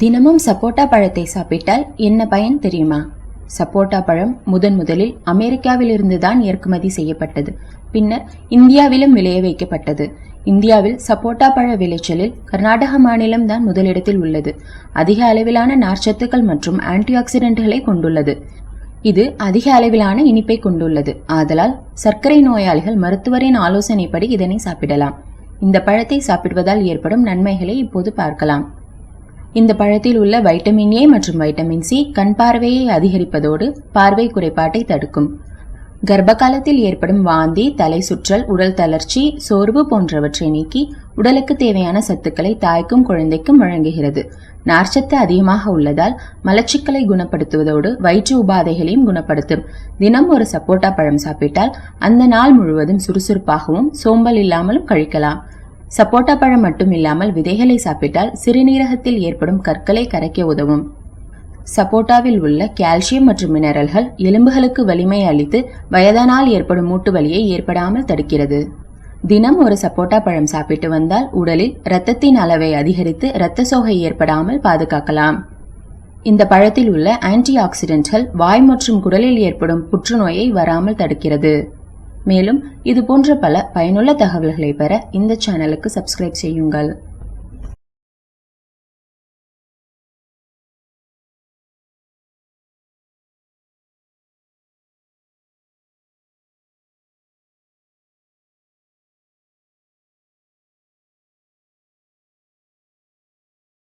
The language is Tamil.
தினமும் சப்போட்டா பழத்தை சாப்பிட்டால் என்ன பயன் தெரியுமா? சப்போட்டா பழம் முதன் முதலில் அமெரிக்காவிலிருந்து தான் இறக்குமதி செய்யப்பட்டது. பின்னர் இந்தியாவிலும் விளைய வைக்கப்பட்டது. இந்தியாவில் சப்போட்டா பழ விளைச்சலில் கர்நாடக மாநிலம் தான் முதலிடத்தில் உள்ளது. அதிக அளவிலான நார்ச்சத்துக்கள் மற்றும் ஆன்டிஆக்சிடென்ட்களை கொண்டுள்ளது. இது அதிக அளவிலான இனிப்பை கொண்டுள்ளது. ஆதலால் சர்க்கரை நோயாளிகள் மருத்துவரின் ஆலோசனைப்படி இதனை சாப்பிடலாம். இந்த பழத்தை சாப்பிடுவதால் ஏற்படும் நன்மைகளை இப்போது பார்க்கலாம். இந்த பழத்தில் உள்ள வைட்டமின் ஏ மற்றும் வைட்டமின் சி கண் பார்வையை அதிகரிப்பதோடு பார்வை குறைபாட்டை தடுக்கும். கர்ப்ப காலத்தில் ஏற்படும் வாந்தி தலை சுற்றல் உடல் தளர்ச்சி சோர்வு போன்றவற்றை நீக்கி உடலுக்கு தேவையான சத்துக்களை தாய்க்கும் குழந்தைக்கும் வழங்குகிறது. நார்ச்சத்து அதிகமாக உள்ளதால் மலச்சிக்கலை குணப்படுத்துவதோடு வயிற்று உபாதைகளையும் குணப்படுத்தும். தினம் ஒரு சப்போட்டா பழம் சாப்பிட்டால் அந்த நாள் முழுவதும் சுறுசுறுப்பாகவும் சோம்பல் இல்லாமலும் கழிக்கலாம். சப்போட்டா பழம் மட்டும் இல்லாமல் விதைகளை சாப்பிட்டால் சிறுநீரகத்தில் ஏற்படும் கற்களை கரைக்க உதவும். சப்போட்டாவில் உள்ள கால்சியம் மற்றும் மினரல்கள் எலும்புகளுக்கு வலிமை அளித்து வயதானால் ஏற்படும் மூட்டு வலியை ஏற்படாமல் தடுக்கிறது. தினம் ஒரு சப்போட்டா பழம் சாப்பிட்டு வந்தால் உடலில் இரத்தத்தின் அளவை அதிகரித்து இரத்த சோகை ஏற்படாமல் பாதுகாக்கலாம். இந்த பழத்தில் உள்ள ஆன்டி ஆக்சிடென்ட்கள் வாய் மற்றும் குடலில் ஏற்படும் புற்றுநோயை வராமல் தடுக்கிறது. மேலும் இது போன்ற பல பயனுள்ள தகவல்களை பெற இந்த சேனலுக்கு சப்ஸ்கிரைப் செய்யுங்கள்.